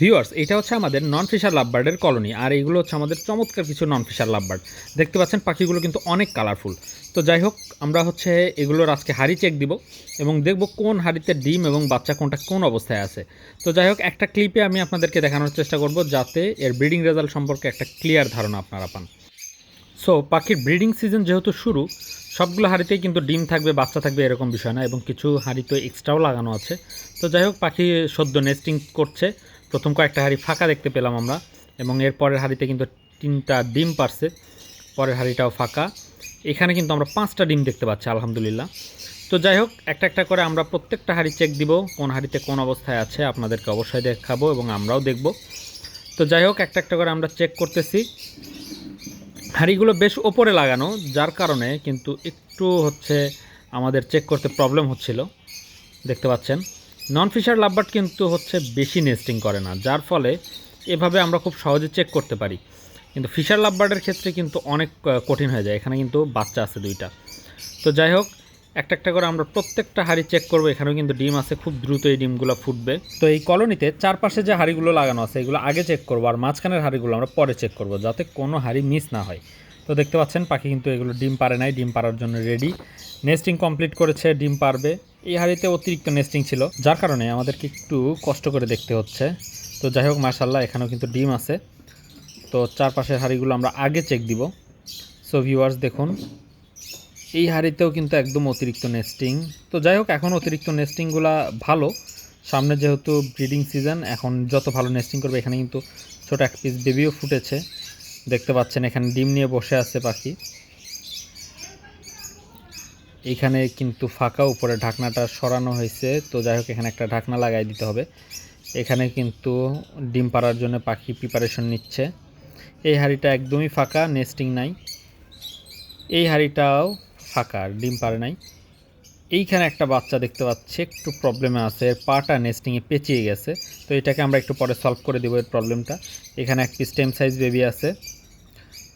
Viewers এটা হচ্ছে আমাদের নন ফিশার লাভবার্ডের কলোনি আর এইগুলো হচ্ছে আমাদের চমৎকার কিছু নন ফিশার লাভবার্ড দেখতে পাচ্ছেন, পাখিগুলো কিন্তু অনেক কালারফুল তো যাই হোক, আমরা হচ্ছে এগুলোর আজকে হাড়ি চেক দিব এবং দেখব কোন হাড়িতে ডিম এবং বাচ্চা কোনটা কোন অবস্থায় আছে। তো যাই হোক, একটা ক্লিপে আমি আপনাদেরকে দেখানোর চেষ্টা করব যাতে এর ব্রিডিং রেজাল্ট সম্পর্কে একটা ক্লিয়ার ধারণা আপনারা পান। সো পাখির ব্রিডিং সিজন যেহেতু শুরু, সবগুলো হাঁড়িতেই কিন্তু ডিম থাকবে, বাচ্চা থাকবে এরকম বিষয় না, এবং কিছু হাঁড়ি তো এক্সট্রাও লাগানো আছে। তো যাই হোক, পাখি সদ্য নেস্টিং করছে। প্রথম কয়েকটা হাঁড়ি ফাঁকা দেখতে পেলাম আমরা, এবং এর পরের হাঁড়িতে কিন্তু তিনটা ডিম পারছে। পরের হাঁড়িটাও ফাঁকা। এখানে কিন্তু আমরা পাঁচটা ডিম দেখতে পাচ্ছি, আলহামদুলিল্লাহ। তো যাই হোক, একটা একটা করে আমরা প্রত্যেকটা হাঁড়ি চেক দিব, কোন হাঁড়িতে কোন অবস্থায় আছে, আপনাদেরকে অবশ্যই দেখাবো এবং আমরাও দেখব। তো যাই হোক, একটা একটা করে আমরা চেক করতেছি। হাঁড়িগুলো বেশ ওপরে লাগানো, যার কারণে কিন্তু একটু হচ্ছে আমাদের চেক করতে প্রবলেম হচ্ছিল। দেখতে পাচ্ছেন? নন ফিশার লাভবার্ড কিন্তু হচ্ছে বেশি নেস্টিং করে না, যার ফলে এভাবে আমরা খুব সহজে চেক করতে পারি। কিন্তু ফিশার লাভবার্ডের ক্ষেত্রে কিন্তু অনেক কঠিন হয়ে যায়। এখানে কিন্তু বাচ্চা আছে দুইটা। তো যাই হোক, একটা একটা করে আমরা প্রত্যেকটা হাঁড়ি চেক করব। এখানেও কিন্তু ডিম আছে, খুব দ্রুত এই ডিমগুলো ফুটবে। তো এই কলোনিতে চারপাশে যে হাঁড়িগুলো লাগানো আছে, এগুলো আগে চেক করব আর মাঝখানের হাঁড়িগুলো আমরা পরে চেক করব, যাতে কোনো হাঁড়ি মিস না হয়। তো দেখতে পাচ্ছেন, পাখি কিন্তু এগুলো ডিম পারে নাই, ডিম পারার জন্য রেডি নেস্টিং কমপ্লিট করেছে, ডিম পারবে। এই হাঁড়িতে অতিরিক্ত নেস্টিং ছিল, যার কারণে আমাদেরকে একটু কষ্ট করে দেখতে হচ্ছে। তো যাই হোক মার্শাল্লাহ এখানেও কিন্তু ডিম আছে। তো চারপাশের হাঁড়িগুলো আমরা আগে চেক দিব। সো ভিউয়ার্স দেখুন, এই হাঁড়িতেও কিন্তু একদম অতিরিক্ত নেস্টিং তো যাই হোক, এখন অতিরিক্ত নেস্টিংগুলা ভালো। সামনে যেহেতু ব্রিডিং সিজন এখন যত ভালো নেস্টিং করবে, এখানে কিন্তু ছোট এক পিস বেবিও ফুটেছে। দেখতে পাচ্ছেন, এখানে ডিম নিয়ে বসে আছে পাখি। এইখানে কিন্তু ফাঁকা উপরে ঢাকনাটা সরানো হয়েছে। তো যাই হোক, এখানে একটা ঢাকনা লাগাই দিতে হবে। এখানে কিন্তু ডিম পাড়ার জন্য পাখি প্রিপারেশন নিচ্ছে। এই হাঁড়িটা একদমই ফাঁকা নেস্টিং নাই। এই হাঁড়িটাও ফাঁকা ডিম পারে নাই। এইখানে একটা বাচ্চা দেখতে পাচ্ছি, একটু প্রবলেমে আছে। এর পাটা নেস্টিংয়ে পেঁচিয়ে গেছে। তো এটাকে আমরা একটু পরে সলভ করে দেবো এর প্রবলেমটা এখানে একটি স্টেম সাইজ বেবি আছে।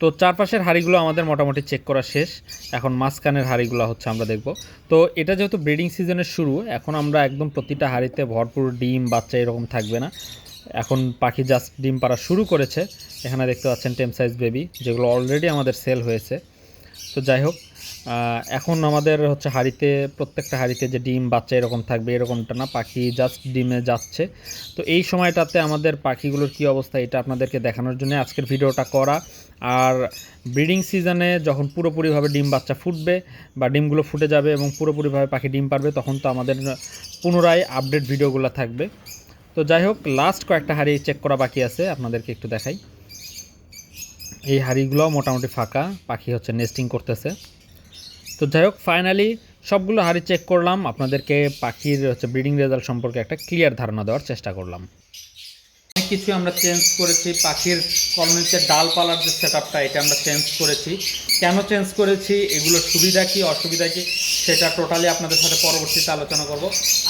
তো চারপাশের হাড়িগুলো আমাদের মোটামুটি চেক করা শেষ। এখন মাঝখানের হাড়িগুলো হচ্ছে আমরা দেখব। তো এটা যেহেতু ব্রিডিং সিজনের শুরু, এখন আমরা একদম প্রতিটা হাড়িতে ভরপুর ডিম, বাচ্চা এরকম থাকবে না। এখন পাখি জাস্ট ডিম পাড়া শুরু করেছে। এখানে দেখতে পাচ্ছেন টেম সাইজ বেবি যেগুলো অলরেডি আমাদের সেল হয়েছে। তো যাই হোক এখন আমাদের হচ্ছে হাঁড়িতে, প্রত্যেকটা হাঁড়িতে যে ডিম, বাচ্চা এরকম থাকবে, এরকমটা না, পাখি জাস্ট ডিমে যাচ্ছে। তো এই সময়টাতে আমাদের পাখিগুলোর কী অবস্থা এটা আপনাদেরকে দেখানোর জন্য আজকের ভিডিওটা করা। আর ব্রিডিং সিজনে যখন পুরোপুরিভাবে ডিম, বাচ্চা ফুটবে বা ডিমগুলো ফুটে যাবে এবং পুরোপুরিভাবে পাখি ডিম পারবে, তখন তো আমাদের পুনরায় আপডেট ভিডিওগুলো থাকবে। তো যাই হোক লাস্ট কয়েকটা হাঁড়ি চেক করা বাকি আছে, আপনাদেরকে একটু দেখাই। এই হাঁড়িগুলো মোটামুটি ফাঁকা, পাখি হচ্ছে নেস্টিং করতেছে। তো যাই হোক ফাইনালি সবগুলো হাঁড়ি চেক করলাম, আপনাদেরকে পাখির হচ্ছে ব্রিডিং রেজাল্ট সম্পর্কে একটা ক্লিয়ার ধারণা দেওয়ার চেষ্টা করলাম। অনেক কিছু আমরা চেঞ্জ করেছি, পাখির কলোনিতে ডালপালার যে সেট আপটা এটা আমরা চেঞ্জ করেছি। কেন চেঞ্জ করেছি এগুলোর সুবিধা কি, অসুবিধা কি, সেটা টোটালি আপনাদের সাথে পরবর্তীতে আলোচনা করব।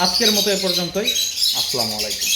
আজকের মতো এ পর্যন্তই, আসসালামু আলাইকুম।